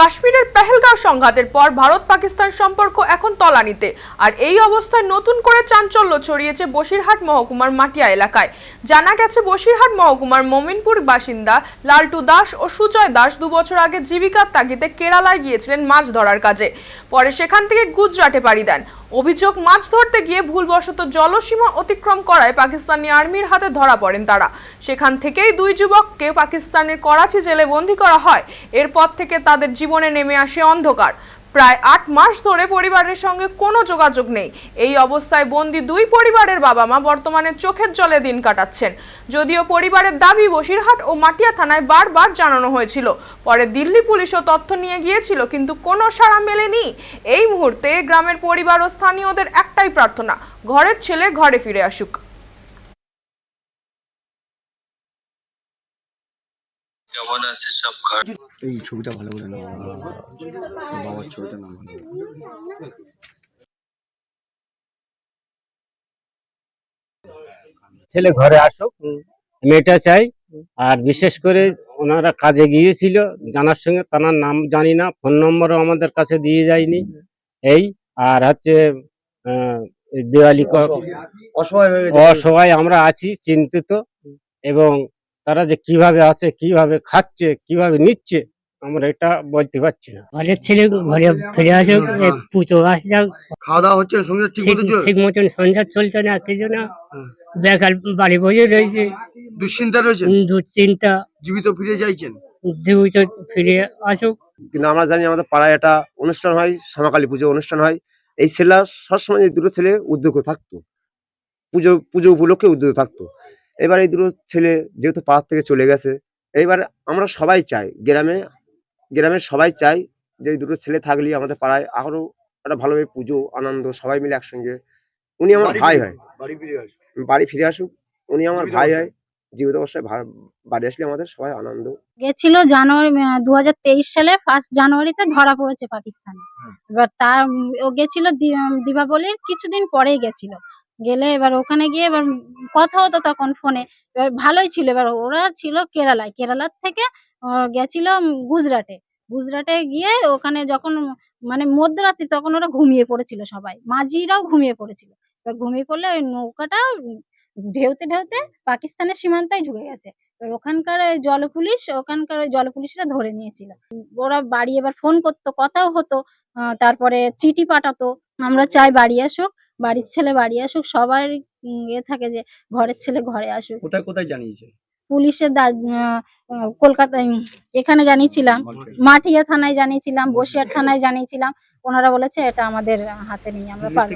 কাশ্মীরের পেহেলগাঁও সংঘাতের পর ভারত পাকিস্তান সম্পর্ক এখন তলানিতে। আর এই অবস্থায় নতুন করে চাঞ্চল্য ছড়িয়েছে বসিরহাট মহকুমার মাটিয়া এলাকায়। জানা গেছে, বসিরহাট মহকুমার মমিনপুর বাসিন্দা লালটু দাস ও সুজয় দাস দুবছর আগে জীবিকার তাগিদে কেরালায় গিয়েছিলেন মাছ ধরার কাজে। পরে সেখান থেকে গুজরাটে পাড়ি দেন। অভিযোগ, মাছ ধরতে গিয়ে ভুলবশত জলসীমা অতিক্রম করায় পাকিস্তানি আর্মির হাতে ধরা পড়েন তারা। সেখান থেকেই দুই যুবককে পাকিস্তানের করাচি জেলে বন্দি করা হয়। এরপর থেকে তাদের জীবনে নেমে আসে অন্ধকার। প্রায় আট মাস ধরে পরিবারের সঙ্গে কোনো যোগাযোগ নেই। এই অবস্থায় বন্দি দুই পরিবারের বাবা মা বর্তমানে চোখের জলে দিন কাটাচ্ছেন। যদিও পরিবারের দাবি বসিরহাট ও মাটিয়া থানায় বারবার জানানো হয়েছিল। পরে দিল্লি পুলিশও তথ্য নিয়ে গিয়েছিল, কিন্তু কোনো সাড়া মেলেনি। এই মুহূর্তে গ্রামের পরিবার ও স্থানীয়দের একটাই প্রার্থনা, ঘরের ছেলে ঘরে ফিরে আসুক। কেমন আছে সব ঘর? এই ছবিটা ভালো করে নাও বাবার ছবিটা ভালো ছেলে ঘরে আসুক মেয়েটা চাই আর বিশেষ করে ওনারা কাজে গিয়েছিল জানার সঙ্গে তার নাম জানি না ফোন নম্বরও আমাদের কাছে দিয়ে যায়নি এই আর হচ্ছে আহ, দেওয়ালি অসহায় আমরা আছি চিন্তিত এবং তারা যে কীভাবে আছে কীভাবে খাচ্ছে কীভাবে নিচ্ছে আমরা এটা বলতে পারছি না। ঘরের ছেলে ঘরে ফিরে আসুক পুজো আসলে খাওয়া দাওয়া হচ্ছে সঙ্গে ঠিক মতন সংসার চলছে না কিছু না। বেকার বাড়ি বসে রয়েছে। দুশ্চিন্তা রয়েছে উম, দু চিন্তা জীবিত ফিরে যাইছেন? জীবিত ফিরে আসুক। কিন্তু আমরা জানি আমাদের পাড়ায় একটা অনুষ্ঠান হয় শ্যামাকালী পুজো অনুষ্ঠান হয়। এই ছেলেরা সবসময় দুটো ছেলে উদ্যোগ থাকতো। পুজো পুজো উপলক্ষে উদ্যোগ থাকতো। এবার এই দুটো ছেলে যেহেতু পাড়ার থেকে চলে গেছে এইবার আমরা সবাই চাই গ্রামে গ্রামের সবাই চাই যে এই দুটো ছেলে থাকলে আমাদের পাড়ায় আরও একটা ভালোভাবে পুজো আনন্দ সবাই মিলে একসঙ্গে। উনি আমার ভাই হয়। বাড়ি ফিরে আসো বাড়ি ফিরে আসুক উনি আমার ভাই হয়। জীবিত অবস্থায় বাড়ি আসলে আমাদের সবাই আনন্দ। গেছিল জানুয়ারি দু তেইশ সালে ফার্স্ট জানুয়ারিতে ধরা পড়েছে পাকিস্তানে। এবার তার ও গেছিল দীপাবলির কিছুদিন পরেই গেছিল। গেলে এবার ওখানে গিয়ে এবার কথা হতো তখন ফোনে। এবার ভালোই ছিল। এবার ওরা ছিল কেরালায়। কেরালার থেকে গেছিল গুজরাটে। গুজরাটে গিয়ে ওখানে যখন মানে মধ্যরাত্রি তখন ওরা ঘুমিয়ে পড়েছিল সবাই। মাঝিরাও ঘুমিয়ে পড়েছিল। এবার ঘুমিয়ে পড়লে ওই নৌকাটা ঢেউতে ঢেউতে পাকিস্তানের সীমান্তায় ঢুকে গেছে। এবার ওখানকার ওই জলপুলিশ ওখানকার ওই জল পুলিশরা ধরে নিয়েছিল। ওরা বাড়ি এবার ফোন করতো, কথাও হতো তারপরে চিঠি পাঠাতো, আমরা চাই বাড়ি আসুক। বাড়ির ছেলে বাড়ি আসুক সবার ইয়ে থাকে যে ঘরের ছেলে ঘরে আসুক। কোথায় কোথায় জানিয়েছে? পুলিশের দা- আহ, আহ, কলকাতায় এখানে জানিয়েছিলাম। মাঠিয়া থানায় জানিয়েছিলাম বসিয়ার থানায় জানিয়েছিলাম। ওনারা বলেছে এটা আমাদের হাতে নেই আমরা পারব